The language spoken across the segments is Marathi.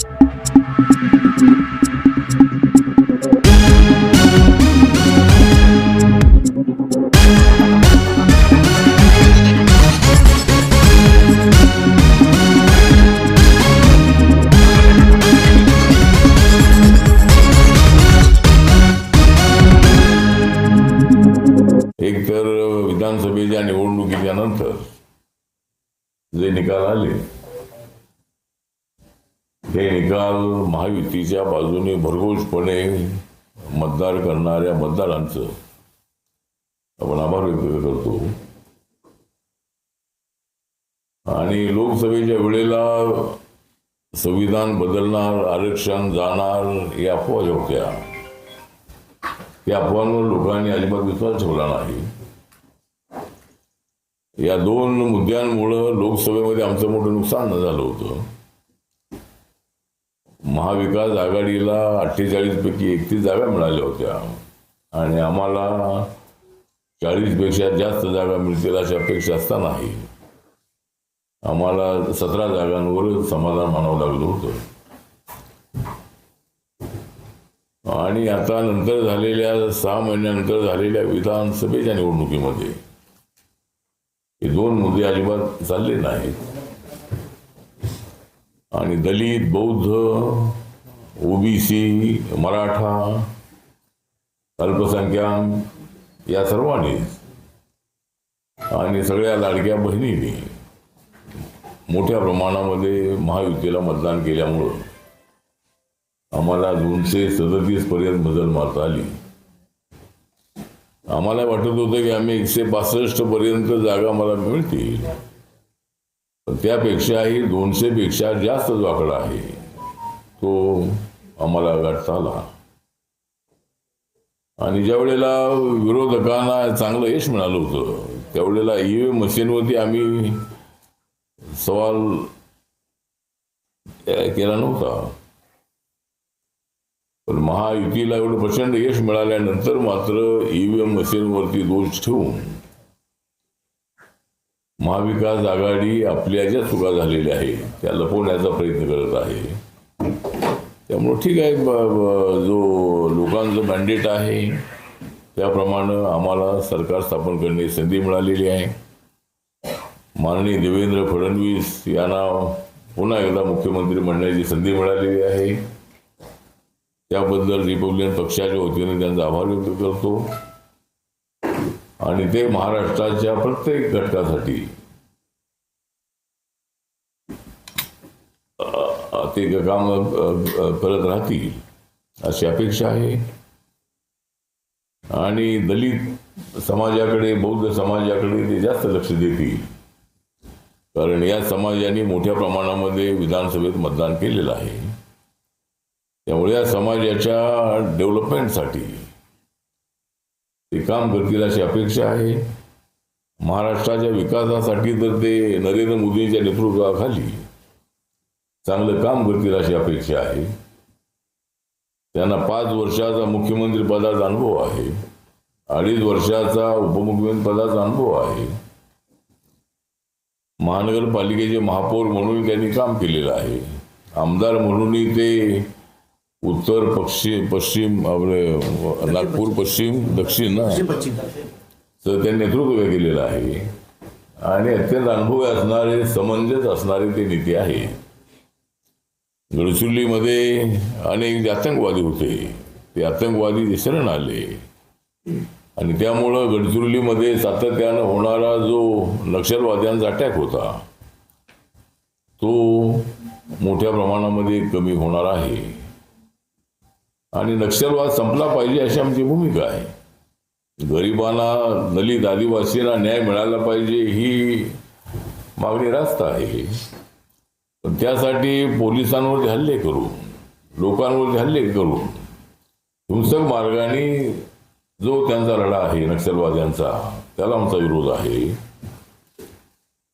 you निकाल महायुतीच्या बाजूने भरघोसपणे मतदार करणाऱ्या मतदारांचं आपण आभार व्यक्त करतो. आणि लोकसभेच्या वेळेला संविधान बदलणार आरक्षण जाणार या अफवा ज्या होत्या या अफवांवर लोकांनी अजिबात विश्वास ठेवला नाही. या दोन मुद्द्यांमुळं लोकसभेमध्ये आमचं मोठं नुकसान झालं होतं. महाविकास आघाडीला अठ्ठेचाळीसपैकी एकतीस जागा मिळाल्या होत्या. आणि आम्हाला चाळीसपेक्षा जास्त जागा मिळतील अशी अपेक्षा असतानाही आम्हाला सतरा जागांवर समाधान मानावं लागलं होतं. आणि आता नंतर झालेल्या सहा महिन्यानंतर झालेल्या विधानसभेच्या निवडणुकीमध्ये हे दोन मुद्दे अजिबात चालले नाहीत. आणि दलित बौद्ध ओबीसी मराठा अल्पसंख्याक या सर्वांनी आणि सगळ्या लाडक्या बहिणींनी मोठ्या प्रमाणामध्ये महायुतीला मतदान केल्यामुळं आम्हाला दोनशे सदतीस पर्यंत बदल मारता आली. आम्हाला वाटत होतं की आम्ही एकशे बासष्ट पर्यंत जागा मला मिळतील. त्यापेक्षाही दोनशे पेक्षा जास्त जो आकडा आहे. तो आम्हाला गाठता आला आणि ज्या वेळेला विरोधकांना चांगलं यश मिळालं होतं त्यावेळेला ईव्हीएम मशीनवरती आम्ही सवाल केला नव्हता. पण महायुतीला एवढं प्रचंड यश मिळाल्यानंतर मात्र ईव्हीएम मशीनवरती दोष ठेवून महाविकास आघाडी आपल्या ज्या चुका झालेल्या आहेत त्या लपवण्याचा प्रयत्न करत आहे. त्यामुळं ठीक आहे जो लोकांचं मॅन्डेट आहे त्याप्रमाणे आम्हाला सरकार स्थापन करण्याची संधी मिळालेली आहे. माननीय देवेंद्र फडणवीस यांना पुन्हा एकदा मुख्यमंत्री म्हणण्याची संधी मिळालेली आहे. त्याबद्दल रिपब्लिकन पक्षाच्या वतीने त्यांचा आभार व्यक्त करतो. आणि ते महाराष्ट्राच्या प्रत्येक घटकासाठी. ते काम करत राहतील अशी अपेक्षा आहे. आणि दलित समाजाकडे बौद्ध समाजाकडे ते जास्त लक्ष देतील. कारण या समाजाने मोठ्या प्रमाणामध्ये विधानसभेत मतदान केलेलं आहे. त्यामुळे या समाजाच्या डेव्हलपमेंटसाठी ते काम करतील अशी अपेक्षा आहे. महाराष्ट्राच्या विकासासाठी तर ते नरेंद्र मोदींच्या नेतृत्वाखाली चांगलं काम करतील अशी अपेक्षा आहे. त्यांना पाच वर्षाचा मुख्यमंत्री पदाचा अनुभव आहे. अडीच वर्षाचा उपमुख्यमंत्री पदाचा अनुभव आहे. महानगरपालिकेचे महापौर म्हणून त्यांनी काम केलेलं आहे. आमदार म्हणूनही ते उत्तर पश्चिम पश्चिम आपले नागपूर पश्चिम. दक्षिण ना? तर त्यांनी नेतृत्व केलेलं आहे. आणि अत्यंत अनुभवी असणारे समंजस असणारे ते नेते आहे. गडचिरोलीमध्ये अनेक जे आतंकवादी होते ते आतंकवादी ते शरण आले. आणि त्यामुळं गडचिरोलीमध्ये सातत्यानं होणारा जो नक्षलवाद्यांचा अटॅक होता तो मोठ्या प्रमाणामध्ये कमी होणार आहे. आणि नक्षलवाद संपला पाहिजे अशी आमची भूमिका आहे. गरिबांना दलित आदिवासींना न्याय मिळाला पाहिजे ही मागणी रास्त आहे. पण त्यासाठी पोलिसांवरती हल्ले करून लोकांवरती हल्ले करून हिंसक मार्गाने जो त्यांचा लढा आहे नक्षलवाद्यांचा त्याला आमचा विरोध आहे.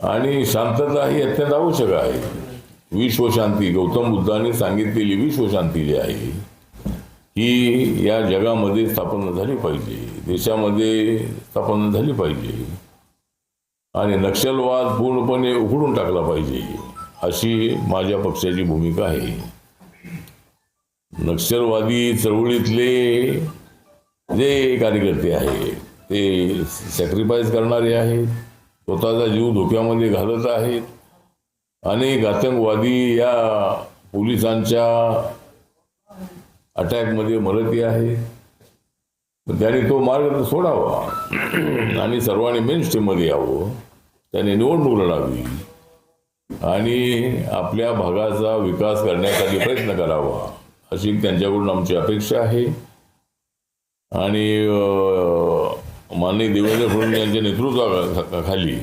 आणि शांतता ही अत्यंत आवश्यक आहे. विश्वशांती गौतम बुद्धाने सांगितलेली विश्वशांती जी आहे ही या जगामध्ये स्थापन झाली पाहिजे. देशामध्ये स्थापन झाली पाहिजे. आणि नक्षलवाद पूर्णपणे उघडून टाकला पाहिजे अशी माझ्या पक्षाची भूमिका आहे. नक्षलवादी चळवळीतले जे कार्यकर्ते आहेत ते सॅक्रिफाईस करणारे आहेत स्वतःचा जीव धोक्यामध्ये घालत आहेत. अनेक आतंकवादी या पोलिसांच्या अटॅकमध्ये मरती आहे. त्याने तो मार्ग सोडावा. आणि सर्वांनी मेन स्ट्रीममध्ये यावं. त्याने निवडणूक लढावी आणि आपल्या भागाचा विकास करण्यासाठी प्रयत्न करावा. अशी त्यांच्याकडून आमची अपेक्षा आहे. आणि माननीय देवेंद्र फडणवीस यांच्या नेतृत्वाखाली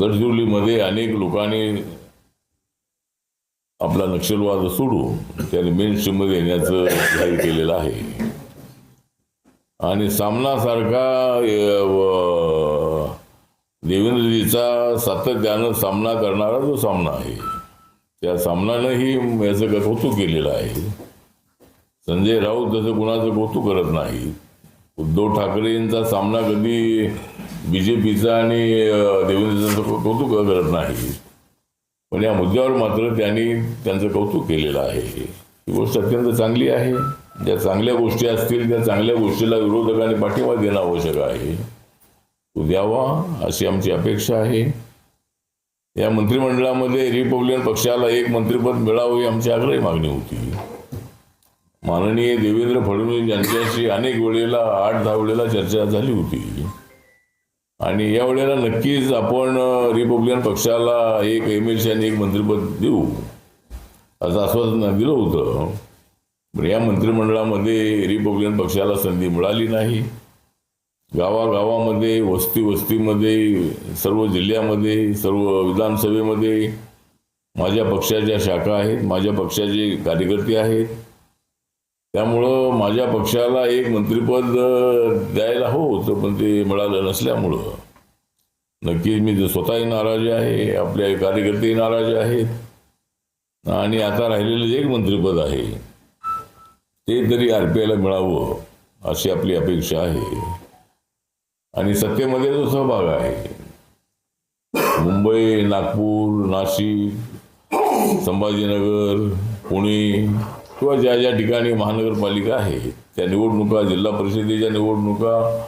गडचिरोलीमध्ये अनेक लोकांनी आपला नक्षलवाद सोडू. त्याने मेन स्ट्रीममध्ये येण्याचं जाहीर केलेलं आहे. आणि सामनासारखा सारखा देवेंद्रजीचा सातत्यानं सामना करणारा जो सामना आहे त्या सामनानंही याचं कौतुक केलेलं आहे. संजय राऊत तसं कुणाचं कौतुक करत नाही. उद्धव ठाकरेंचा सामना कधी बी जे पीचा आणि देवेंद्रजीचा कौतुक करत नाही. पण या मुद्द्यावर मात्र त्यांनी त्यांचं कौतुक केलेलं आहे. ही गोष्ट अत्यंत चांगली आहे. ज्या चांगल्या गोष्टी असतील त्या चांगल्या गोष्टीला विरोधकांनी पाठिंबा देणं आवश्यक आहे. तो द्यावा अशी आमची अपेक्षा आहे. या मंत्रिमंडळामध्ये रिपब्लिकन पक्षाला एक मंत्रिपद मिळावं ही आमची आग्रही मागणी होती. माननीय देवेंद्र फडणवीस यांच्याशी अनेक वेळेला आठ दहा वेळेला चर्चा झाली होती. आणि या वेळेला नक्कीच आपण रिपब्लिकन पक्षाला एक एम एल आणि एक मंत्रिपद देऊ. असं आश्वासन दिलं होतं. पण या मंत्रिमंडळामध्ये रिपब्लिकन पक्षाला संधी मिळाली नाही. गावागावामध्ये वस्ती वस्तीमध्ये सर्व जिल्ह्यामध्ये सर्व विधानसभेमध्ये माझ्या पक्षाच्या शाखा आहेत माझ्या पक्षाचे कार्यकर्ते आहेत. त्यामुळं माझ्या पक्षाला एक मंत्रिपद द्यायला हो होतं पण ते मिळालं नसल्यामुळं. नक्कीच मी स्वतःही नाराज आहे आपले कार्यकर्तेही नाराज आहेत. आणि आता राहिलेलं जे एक मंत्रिपद आहे ते तरी आर पी आयला मिळावं अशी आपली अपेक्षा आहे. आणि सत्तेमध्ये जो सहभाग आहे मुंबई नागपूर नाशिक संभाजीनगर पुणे किंवा ज्या ज्या ठिकाणी महानगरपालिका आहे त्या निवडणुका जिल्हा परिषदेच्या निवडणुका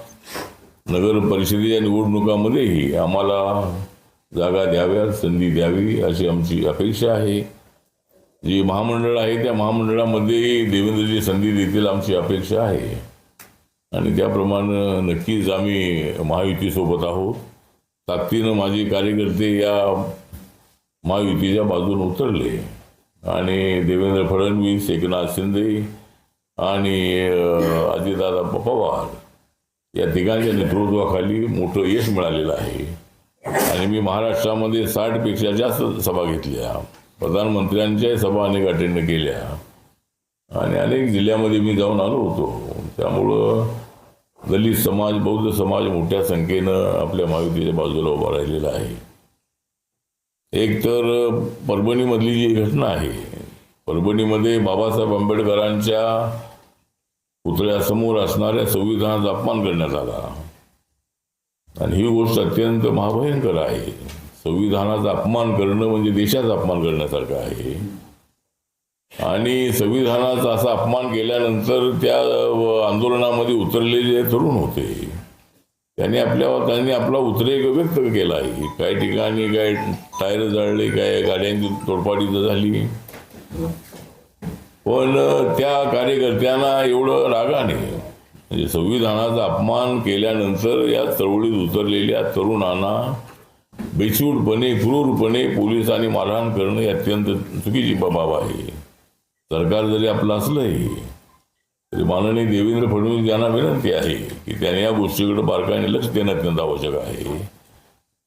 नगर परिषदेच्या निवडणुकामध्येही आम्हाला जागा द्याव्या संधी द्यावी अशी आमची अपेक्षा आहे. जी महामंडळ आहे त्या महामंडळामध्येही देवेंद्रजी संधी देतील आमची अपेक्षा आहे. आणि त्याप्रमाणे नक्कीच आम्ही महायुतीसोबत आहोत. ताकदीनं माझे कार्यकर्ते या महायुतीच्या बाजूने उतरले. आणि देवेंद्र फडणवीस एकनाथ शिंदे आणि अजितदादा पवार या तिघांच्या नेतृत्वाखाली मोठं यश मिळालेलं आहे. आणि मी महाराष्ट्रामध्ये साठपेक्षा जास्त सभा घेतल्या. प्रधानमंत्र्यांच्याही सभा अनेक अटेंड केल्या. आणि अनेक जिल्ह्यामध्ये मी जाऊन आलो होतो. त्यामुळं दलित समाज बौद्ध समाज मोठ्या संख्येनं आपल्या महायुतीच्या बाजूला उभा राहिलेला आहे. एक तर परभणीमधली जी घटना आहे परभणीमध्ये बाबासाहेब आंबेडकरांच्या पुतळ्यासमोर असणाऱ्या संविधानाचा अपमान करण्यात आला. आणि ही गोष्ट अत्यंत महाभयंकर आहे. संविधानाचा अपमान करणं म्हणजे देशाचा अपमान करण्यासारखं आहे. आणि संविधानाचा असा अपमान केल्यानंतर त्या आंदोलनामध्ये उतरलेले तरुण होते. त्यांनी आपल्या त्यांनी आपला उद्रेक व्यक्त केला आहे. काही ठिकाणी काय टायर जळले काय गाड्यांची तोडपाडी झाली. पण त्या कार्यकर्त्यांना एवढं रागाने म्हणजे संविधानाचा अपमान केल्यानंतर या चळवळीत उतरलेल्या तरुणांना बेछूटपणे क्रूरपणे पोलिसांनी मारहाण करणं ही अत्यंत चुकीची बाब आहे. सरकार जरी आपलं असलंही माननीय देवेंद्र फडणवीस यांना विनंती आहे की त्यांनी या गोष्टीकडे बारकाईने लक्ष देणं अत्यंत आवश्यक आहे.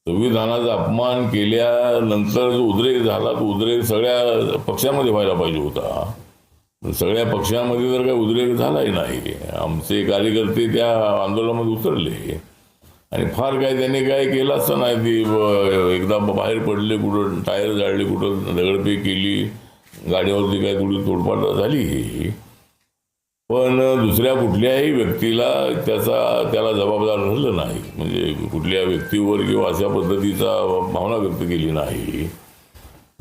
संविधानाचा अपमान केल्यानंतर जो उद्रेक झाला तो उद्रेक सगळ्या पक्षामध्ये व्हायला पाहिजे होता. सगळ्या पक्षामध्ये जर काही उद्रेक झालाही नाही आमचे कार्यकर्ते त्या आंदोलनामध्ये उतरले. आणि फार काय त्यांनी काय केलं असं नाही ती एकदा बाहेर पडले कुठं टायर जाळले कुठं दगडफेक केली गाडीवरती काय कुठली तोडपाड झाली. पण दुसऱ्या कुठल्याही व्यक्तीला त्याचा त्याला जबाबदार धरलं नाही. म्हणजे कुठल्या व्यक्तीवर किंवा अशा पद्धतीचा भावना व्यक्त केली नाही.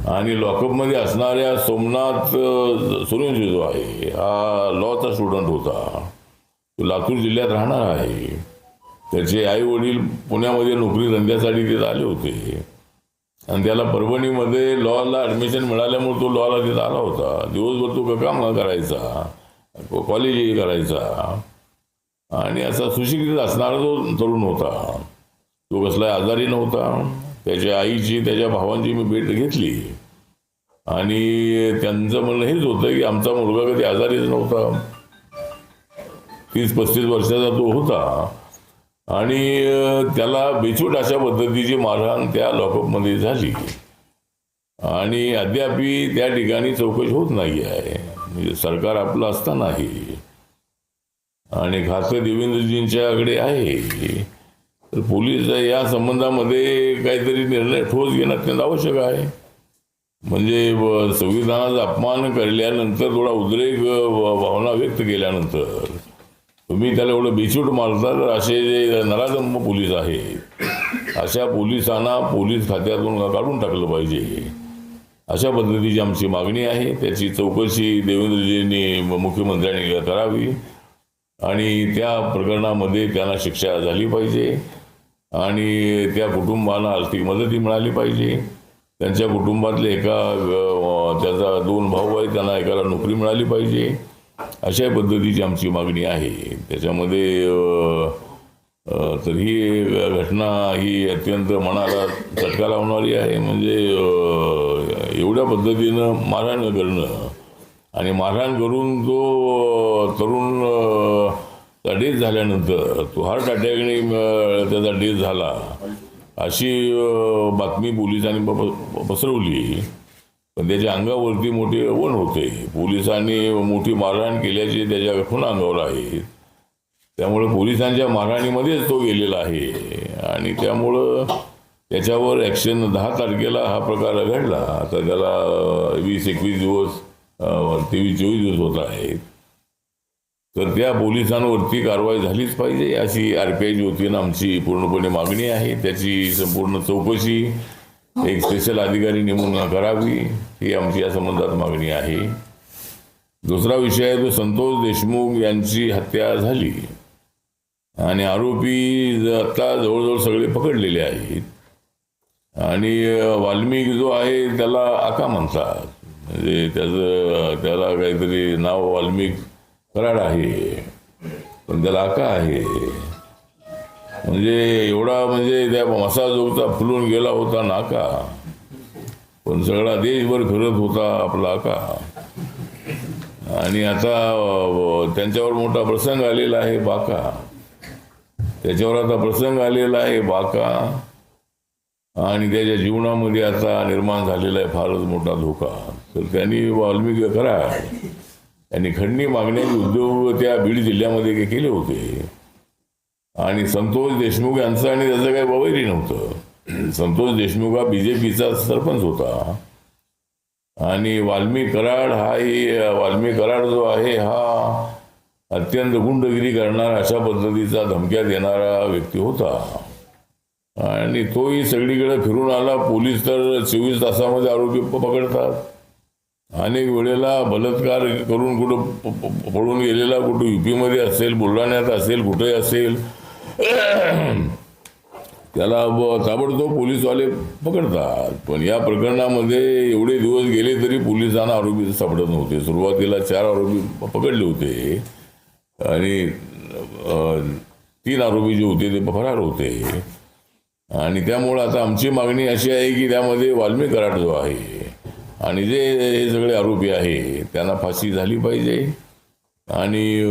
आणि लॉकअपमध्ये असणाऱ्या सोमनाथ अ, जो आहे हा लॉचा स्टुडंट होता. तो लातूर जिल्ह्यात राहणार आहे. त्याचे आई वडील पुण्यामध्ये नोकरी धंद्यासाठी तिथे आले होते. आणि त्याला परभणीमध्ये लॉला ॲडमिशन मिळाल्यामुळे तो लॉला तिथं आला होता. दिवसभर तो काम करायचा कॉलेजही करायचा. आणि असा सुशिक्षित असणारा जो तरुण होता तो कसला आजारी नव्हता त्याच्या आईची त्याच्या भावांची मी भेट घेतली. आणि त्यांचं म्हणणं हेच होतं की आमचा मुलगा कधी आजारीच नव्हता. तीस पस्तीस वर्षाचा तो होता. आणि त्याला बेछूट अशा पद्धतीची मारहाण त्या लॉकअपमध्ये झाली. आणि अद्यापि त्या ठिकाणी चौकशी होत नाही आहे म्हणजे सरकार आपलं असतानाही आणि खासकर देवेंद्रजींच्याकडे आहे. तर पोलीस या संबंधामध्ये काहीतरी निर्णय ठोस घेणं अत्यंत आवश्यक आहे. म्हणजे संविधानाचा अपमान केल्यानंतर थोडा उद्रेक भावना व्यक्त केल्यानंतर तुम्ही त्याला एवढं बेचूट मारता तर असे जे नराधम पोलीस आहेत अशा पोलिसांना पोलीस खात्यातून काढून टाकलं पाहिजे. अशा पद्धतीची आमची मागणी आहे. त्याची चौकशी देवेंद्रजींनी मुख्यमंत्र्यांनी करावी आणि त्या प्रकरणामध्ये त्यांना शिक्षा झाली पाहिजे आणि त्या कुटुंबाला आर्थिक मदतही मिळाली पाहिजे. त्यांच्या कुटुंबातले एका त्याचा दोन भाऊ आहे त्यांना एकाला नोकरी मिळाली पाहिजे. अशा पद्धतीची आमची मागणी आहे. त्याच्यामध्ये तर ही घटना ही अत्यंत मनाला चटका लावणारी आहे. म्हणजे एवढ्या पद्धतीनं मारहाण करणं आणि मारहाण करून तो तरुण डेथ झाल्यानंतर तो हार्ट अटॅकने त्याचा डेथ झाला अशी बातमी पोलिसांनी पसरवली. पण त्याच्या अंगावरती मोठे वण होते. पोलिसांनी मोठी मारहाण केल्याचे त्याच्या खुणा अंगावर आहे. त्यामुळे पोलिसांच्या मारहाणीमध्येच तो गेलेला आहे. आणि त्यामुळं त्याच्यावर ॲक्शन दहा तारखेला हा प्रकार घडला. आता त्याला वीस एकवीस दिवस तेवीस चोवीस दिवस होत आहेत. तर त्या पोलिसांवरती कारवाई झालीच पाहिजे. अशी आर पी आयची वतीनं आमची पूर्णपणे मागणी आहे. त्याची संपूर्ण चौकशी एक स्पेशल अधिकारी नेमून करावी ही आमची या संबंधात मागणी आहे. दुसरा विषय आहे तो संतोष देशमुख यांची हत्या झाली. आणि आरोपी आता जवळजवळ सगळे पकडलेले आहेत. आणि वाल्मिक जो आहे त्याला आका म्हणतात. म्हणजे त्याचं त्याला काहीतरी नाव वाल्मिक कराड आहे. पण त्याला आका आहे. म्हणजे एवढा म्हणजे त्या मसाजोगचा फुलून गेला होता नाका पण सगळा देशभर फिरत होता आपला आका. आणि आता त्यांच्यावर मोठा प्रसंग आलेला आहे बाका. त्याच्यावर आता प्रसंग आलेला आहे बाका. आणि त्याच्या जीवनामध्ये आता निर्माण झालेला आहे फारच मोठा धोका. तर त्यांनी वाल्मिकी करा. त्यांनी खंडणी मागण्याचे उद्योग त्या बीड जिल्ह्यामध्ये केले होते. आणि संतोष देशमुख यांचं आणि त्याचं काही बवैरी नव्हतं. संतोष देशमुख हा बीजेपीचा सरपंच होता. आणि वाल्मिक कराड हा वाल्मी कराड जो आहे हा अत्यंत गुंडगिरी करणारा अशा पद्धतीचा धमक्या देणारा व्यक्ती होता. आणि तोही सगळीकडे फिरून आला. पोलीस तर चोवीस तासामध्ये आरोपी पकडतात. अनेक वेळेला बलात्कार करून कुठं पळून गेलेला कुठं युपीमध्ये असेल बुलढाण्यात असेल कुठे असेल. त्याला ताबडतोब पोलीसवाले पकडतात. पण या प्रकरणामध्ये एवढे दिवस गेले तरी पोलिसांना आरोपी सापडत नव्हते. सुरुवातीला चार आरोपी पकडले होते. आणि तीन आरोपी जे होते ते फरार होते. आणि त्यामुळं आता आमची मागणी अशी आहे की त्यामध्ये वाल्मी कराड जो आहे आणि जे हे सगळे आरोपी आहे त्यांना फाशी झाली पाहिजे. आणि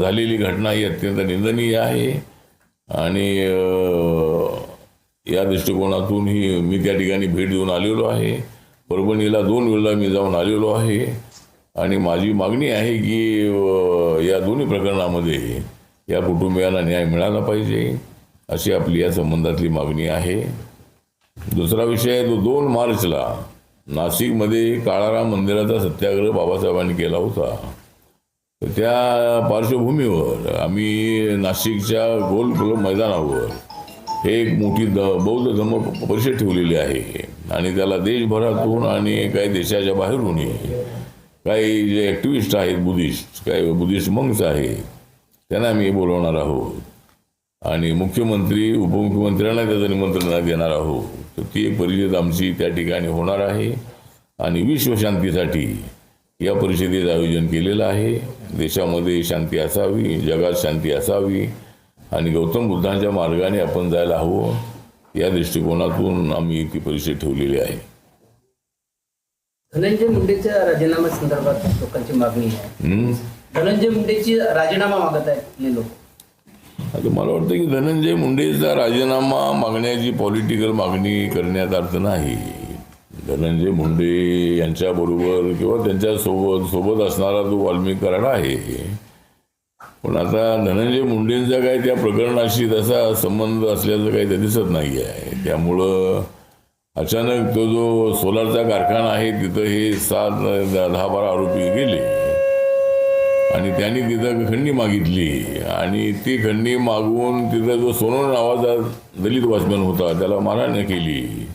झालेली घटना ही अत्यंत निंदनीय आहे. आणि या दृष्टिकोनातून ही मी त्या ठिकाणी भेट देऊन आलेलो आहे. परभणीला दोन वेळेला मी जाऊन आलेलो आहे. आणि माझी मागणी आहे की या दोन्ही प्रकरणामध्ये या कुटुंबियांना न्याय मिळाला पाहिजे. अशी आपली या संबंधातली मागणी आहे. दुसरा विषय आहे तो दोन मार्चला नाशिकमध्ये काळाराम मंदिराचा सत्याग्रह बाबासाहेबांनी केला होता. तर त्या पार्श्वभूमीवर आम्ही नाशिकच्या गोल क्लब मैदानावर हे एक मोठी द बौद्ध धर्म परिषद ठेवलेली आहे. आणि त्याला देशभरातून आणि काही देशाच्या बाहेरूनही काही जे ॲक्टिव्हिस्ट आहेत बुद्धिस्ट काही बुद्धिस्ट मंक्स आहेत त्यांना आम्ही बोलवणार आहोत. आणि मुख्यमंत्री उपमुख्यमंत्र्यांना त्याचं निमंत्रण देणार आहोत. तर ती एक परिषद आमची त्या ठिकाणी होणार आहे. आणि विश्वशांतीसाठी या परिषदेचं आयोजन केलेलं आहे. देशामध्ये शांती असावी जगात शांती असावी. आणि गौतम बुद्धांच्या मार्गाने आपण जायला हवं. या दृष्टिकोनातून आम्ही ती परिषद ठेवलेली आहे. धनंजय मुंडेच्या राजीनामा संदर्भात लोकांची मागणी आहे? धनंजय मुंडेची राजीनामा मागत आहेत लोक. मला वाटतं की धनंजय मुंडेचा राजीनामा मागण्याची पॉलिटिकल मागणी करण्यात अर्थ नाही. धनंजय मुंडे यांच्याबरोबर किंवा त्यांच्यासोबत सोबत असणारा जो वाल्मिक कराड आहे पण आता धनंजय मुंडेंचा काही त्या प्रकरणाशी तसा संबंध असल्याचं काही ते दिसत नाही आहे त्यामुळं अचानक तो जो सोलारचा कारखाना आहे तिथं हे सात दहा बारा आरोपी गेले. आणि त्यांनी तिथं खंडी मागितली. आणि ती खंडी मागून तिथं जो सोनून नावाचा दलित वॉचमॅन होता त्याला मारहाण केली.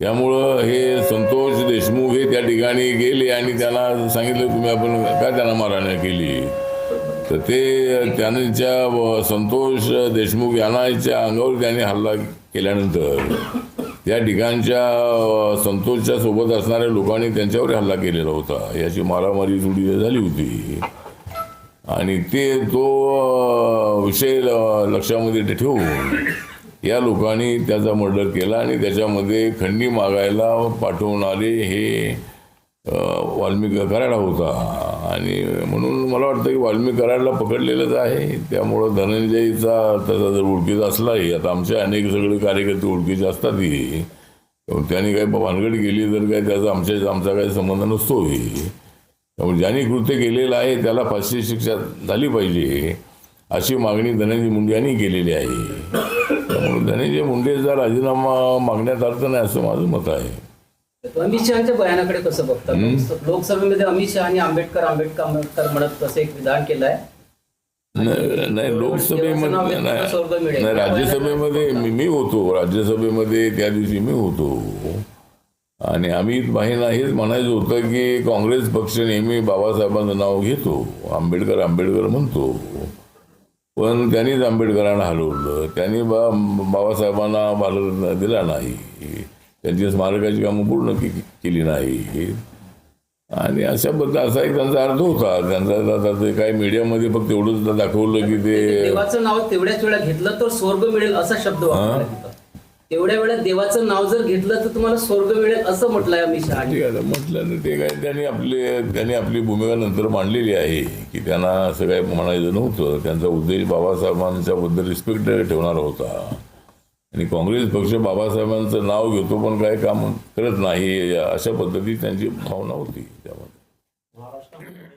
त्यामुळं हे संतोष देशमुख हे त्या ठिकाणी गेले आणि त्यांना सांगितलं तुम्ही आपण काय त्यांना मारहाण केली? तर ते त्यांच्या संतोष देशमुख यांनाच्या अंगावर त्याने हल्ला केल्यानंतर त्या ठिकाणच्या संतोषच्या सोबत असणाऱ्या लोकांनी त्यांच्यावर हल्ला केलेला होता. याची मारामारी थोडी झाली होती. आणि ते तो विषय लक्षामध्ये ठेवून या लोकांनी त्याचा मर्डर केला आणि त्याच्यामध्ये खंडी मागायला पाठवणारे हे वाल्मिक कराडा होता. आणि म्हणून मला वाटतं की वाल्मिक कराडला पकडलेलंच आहे. त्यामुळं धनंजयचा त्याचा जर ओळखीचा असलाही आता आमचे अनेक सगळे कार्यकर्ते ओळखीचे असतातही त्यांनी काही भानगड केली तर काय त्याचा आमच्या आमचा काही संबंध नसतोही. त्यामुळे ज्यांनी कृत्य केलेलं आहे त्याला फाशी शिक्षा झाली पाहिजे अशी मागणी धनंजय मुंडे यांनी केलेली आहे. त्यामुळे धनंजय मुंडेचा राजीनामा मागण्यात अर्थ नाही असं माझं मत आहे. अमित शहाच्या बयानाकडे कसं बघतात लोकसभेमध्ये अमित शहानी आंबेडकर आंबेडकर आंबेडकर म्हणत असं एक विधान केलंय. नाही नाही, लोकसभेमध्ये नाही राज्यसभेमध्ये मी मी होतो. राज्यसभेमध्ये त्या दिवशी मी होतो. आणि अमित भाईंना हेच म्हणायचं होतं की काँग्रेस पक्ष नेहमी बाबासाहेबांचं नाव घेतो. आंबेडकर आंबेडकर म्हणतो. पण त्यांनीच आंबेडकरांना हलवलं. त्यांनी बा बाबासाहेबांना भारत दिला नाही. त्यांची स्मारकाची कामं पूर्ण केली नाही. आणि अशा बद्दल असा एक त्यांचा अर्थ होता. त्यांचा ते काही मीडियामध्ये फक्त एवढंच दाखवलं की ते देवाचं नाव तेवढ्याच वेळा घेतलं तर स्वर्ग मिळेल असा शब्द तेवढ्या वेळात देवाचं नाव जर घेतलं तर तुम्हाला स्वर्ग मिळेल असं म्हटलंय अमित ठीक आहे म्हटलं ना ते काय त्यांनी आपले त्यांनी आपली भूमिका नंतर मांडलेली आहे की त्यांना असं काही म्हणायचं नव्हतं. त्यांचा उद्देश बाबासाहेबांच्या बद्दल रिस्पेक्ट ठेवणारा होता. आणि काँग्रेस पक्ष बाबासाहेबांचं नाव घेतो पण काही काम करत नाही अशा पद्धती त्यांची भावना होती त्यामध्ये.